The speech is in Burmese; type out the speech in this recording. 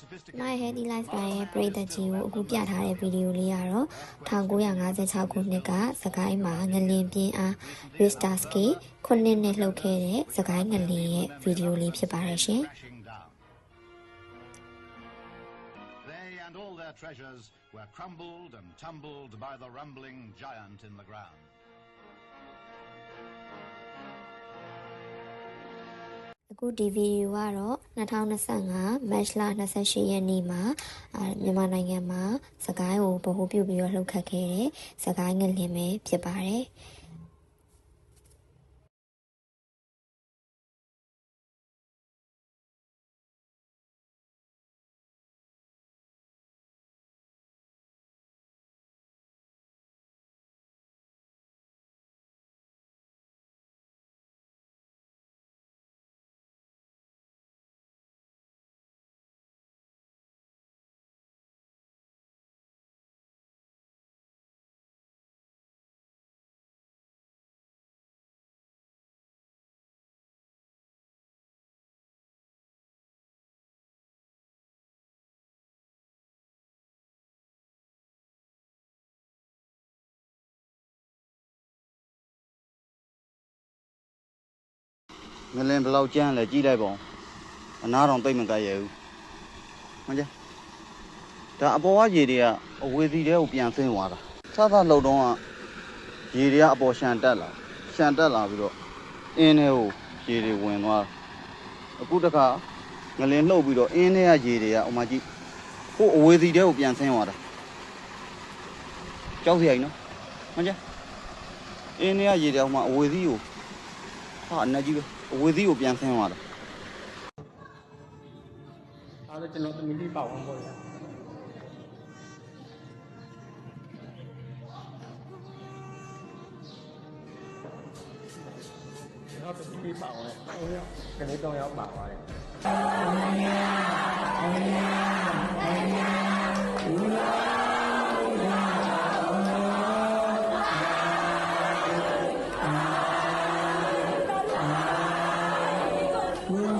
။နိုင် Healthy Lifestyle ရဲ့ပြည်သက်ကြီးကိုအခုပြထားတဲ့ဗီဒီယိုလေးကတော့1956ခုနှစ်ကစကိုင်းမှာငလင်ပြင်းအား Ristaski ခုနှစ်နဲ့လှုပ်ခဲ့တဲ့စကိုင်းငလင်ရဲ့ဗီဒီယိုလေးဖြစ်ပါတယ်ရှင်။ crashing down. They and all their treasures were crumbled and tumbled by the rumbling giant in the ground. အခုဒီဗီဒီယိုကတော့2025 match လ28ရက်နေ့မှာအာမြန်မာနိုင်ငံမှာစကိုင်းကိုဗဟိုပြုပြီးတော့လှုပ်ခတ်ခဲ့တဲ့စကိုင်းငလင်ပဲဖြစ်ပါတယ်။ ငလင်ဘယ်လောက်ကျန်းလဲကြည့်လိုက်ပါဦးအနားတော့တိတ်မကြရဘူးမှန်ကြဒါအပေါ်ကရေတွေကအဝေစီတဲကိုပြန်ဆင်းသွားတာစသလှုပ်တော့ကရေတွေကအပေါ်ရှန်တက်လာရှန်တက်လာပြီးတော့အင်းထဲကိုရေတွေဝင်သွားအခုတခါငလင်လှုပ်ပြီးတော့အင်းထဲကရေတွေကဥမာကြည့်ကိုအဝေစီတဲကိုပြန်ဆင်းသွားတာကြောက်စရာကြီးနော်မှန်ကြအင်းထဲကရေတွေဥမာအဝေစီကိုဟာအနက်ကြီးပဲ အဝေစီကိုပြန်ဆင်းသွားတာဒါလည်းကျွန်တော်သမီးလေးပါဝင်ပေါ့ဗျာကျွန်တော်သမီးလေးပါဝင်ဟိုရောကလေးတော့ရောက်ပါသွားတယ် Whoa.